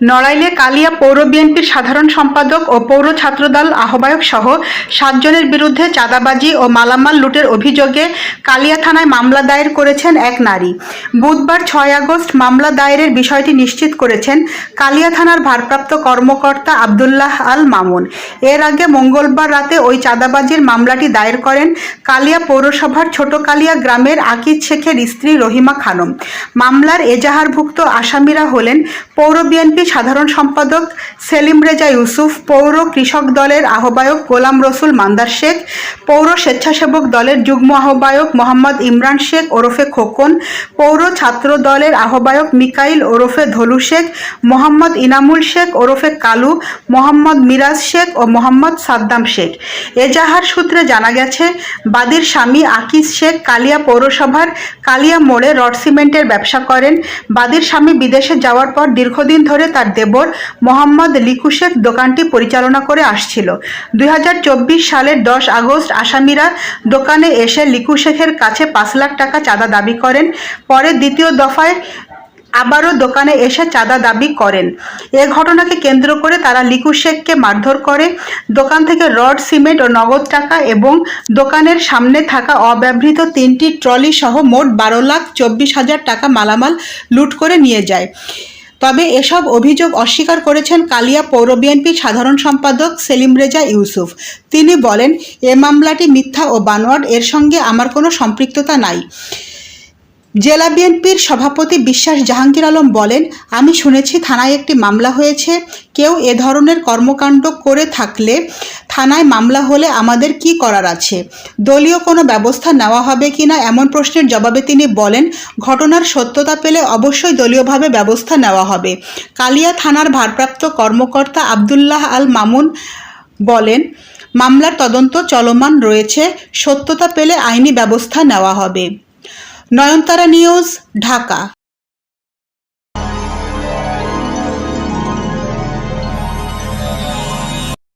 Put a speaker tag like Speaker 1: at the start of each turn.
Speaker 1: নড়াইলে কালিয়া পৌর বিএনপির সাধারণ সম্পাদক ও পৌর ছাত্রদল আহ্বায়ক সহ সাতজনের বিরুদ্ধে চাঁদাবাজি ও মালামাল লুটের অভিযোগে কালিয়া থানায় মামলা দায়ের করেছেন এক নারী। বুধবার ছয় আগস্ট মামলা দায়েরের বিষয়টি নিশ্চিত করেছেন কালিয়া থানার ভারপ্রাপ্ত কর্মকর্তা আবদুল্লাহ আল মামুন। এর আগে মঙ্গলবার রাতে ওই চাঁদাবাজির মামলাটি দায়ের করেন কালিয়া পৌরসভার ছোট কালিয়া গ্রামের আকিজ শেখের স্ত্রী রহিমা খানম। মামলার এজাহারভুক্ত আসামিরা হলেন পৌর বিএনপি সাধারণ সম্পাদক সেলিম রেজা ইউসুফ, পৌর কৃষক দলের আহ্বায়ক গোলাম রসুল মান্দার শেখ, পৌর স্বেচ্ছাসেবক দলের যুগ্ম আহ্বায়ক মোহাম্মদ ইমরান শেখ ওরফে খোকন, পৌর ছাত্র দলের আহ্বায়ক মিকাইল ওরফে ধলু শেখ, মোহাম্মদ ইনামুল শেখ ওরফে কালু, মোহাম্মদ মিরাজ শেখ ও মোহাম্মদ সাদ্দাম শেখ। এজাহার সূত্রে জানা গেছে, বাদীর স্বামী আকিজ শেখ কালিয়া পৌরসভার কালিয়া মোড়ে রড সিমেন্টের ব্যবসা করেন। বাদীর স্বামী বিদেশে যাওয়ার পর দীর্ঘদিন ধরে তার দেবর মোহাম্মদ লিকু শেখ দোকানটি পরিচালনা করে আসছিল। দুই হাজার চব্বিশ সালের দশ আগস্ট আসামিরা দোকানে এসে লিকুশেখের কাছে পাঁচ লাখ টাকা চাঁদা দাবি করেন। পরে দ্বিতীয় দফায় আবারও দোকানে এসে চাঁদা দাবি করেন। এ ঘটনাকে কেন্দ্র করে তারা লিকু শেখকে মারধর করে। দোকান থেকে রড, সিমেন্ট ও নগদ টাকা এবং দোকানের সামনে থাকা অব্যবহৃত তিনটি ট্রলি সহ মোট বারো লাখ চব্বিশ হাজার টাকা মালামাল লুট করে নিয়ে যায়। তবে এসব অভিযোগ অস্বীকার করেছেন কালিয়া পৌর বিএনপি সাধারণ সম্পাদক সেলিম রেজা ইউসুফ। তিনি বলেন, এ মামলাটি মিথ্যা ও বানোয়াট, এর সঙ্গে আমার কোনো সম্পৃক্ততা নাই। জেলা বিএনপির সভাপতি বিশ্বাস জাহাঙ্গীর আলম বলেন, আমি শুনেছি থানায় একটি মামলা হয়েছে। কেউ এ ধরনের কর্মকাণ্ড করে থাকলে থানায় মামলা হলে আমাদের কি করার আছে? দলীয় কোনো ব্যবস্থা নেওয়া হবে কি না? এমন প্রশ্নের জবাবে তিনি বলেন, ঘটনার সত্যতা পেলে অবশ্যই দলীয়ভাবে ব্যবস্থা নেওয়া হবে। কালিয়া থানার ভারপ্রাপ্ত কর্মকর্তা আবদুল্লাহ আল মামুন বলেন, মামলার তদন্ত চলমান রয়েছে। সত্যতা পেলে আইনি ব্যবস্থা নেওয়া হবে। নয়নতারা নিউজ ঢাকা।